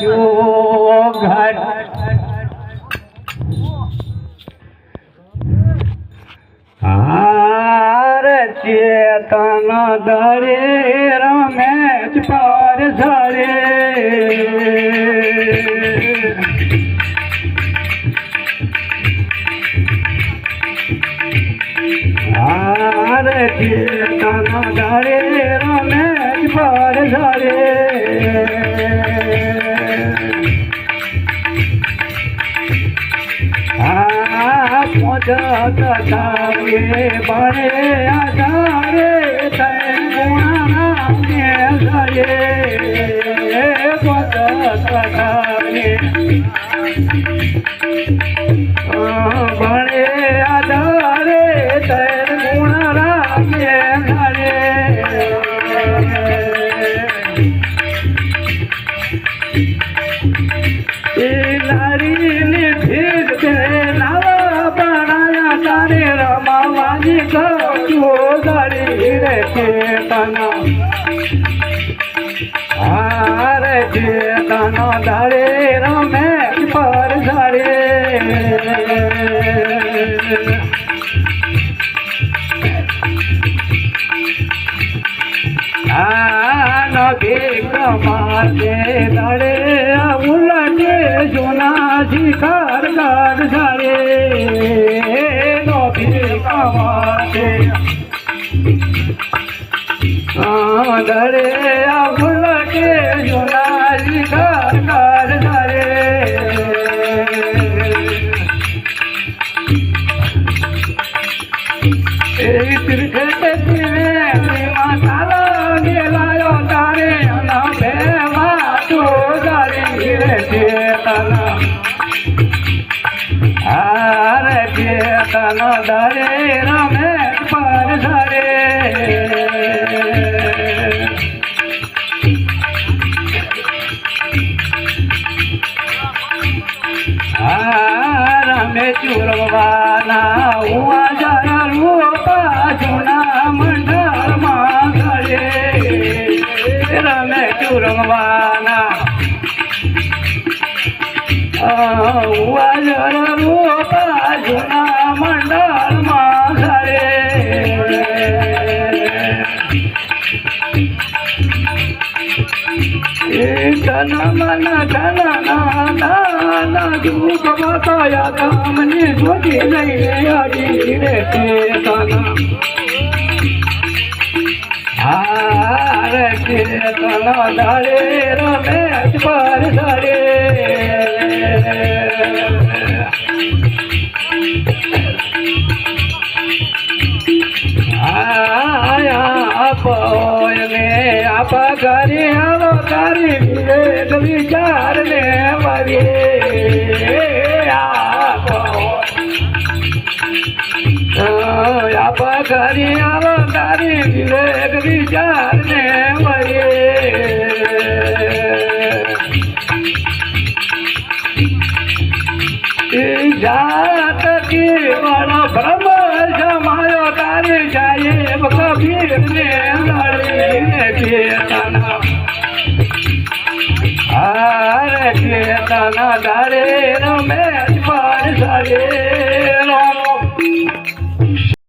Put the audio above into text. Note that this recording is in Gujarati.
પહોંચ્યો ઘાટ હાર ચેતન દરે રમેશ પર ઝરે હાર ચેતન દરે રમેશ પર તારે બળે આધારે ગુણાને સરે પોજત તારે બળે આધારે બનાયા તારે રમાવાની કચો ગળી રે ચેતના હાર ચેતનો દરે રમે પર ઝરે આ નદી કમાતે દડે ઉલટે જૂના શિખર કાઢ આ ભૂલ કે દડે હાર ચેતન દરે રમે પર ધરે. રમે ચુરવાના ઉવા જરા રૂપા જૂના મંડળમાં ઘરે. રમે ચુરવાના જૂના મંડળમાં ઘરે ધન મન ધન દાન દુઃખ બતાયા તમને શોધી લઈને અડી રે ચેતન હાર ચેતન ધરે રમેશ પર ધરે. આપ ઘરે આવો તારી વિવેક વિચાર ને વરે આપો ઘરે આવો તારી વિવેક વિચાર ને વરે જાત કેવળ બ્રહ્મ જમાયો તારી સાહેબ કબીર ને લડીને ચેતના હાર ચેતના દારે રમેશ પર સરે.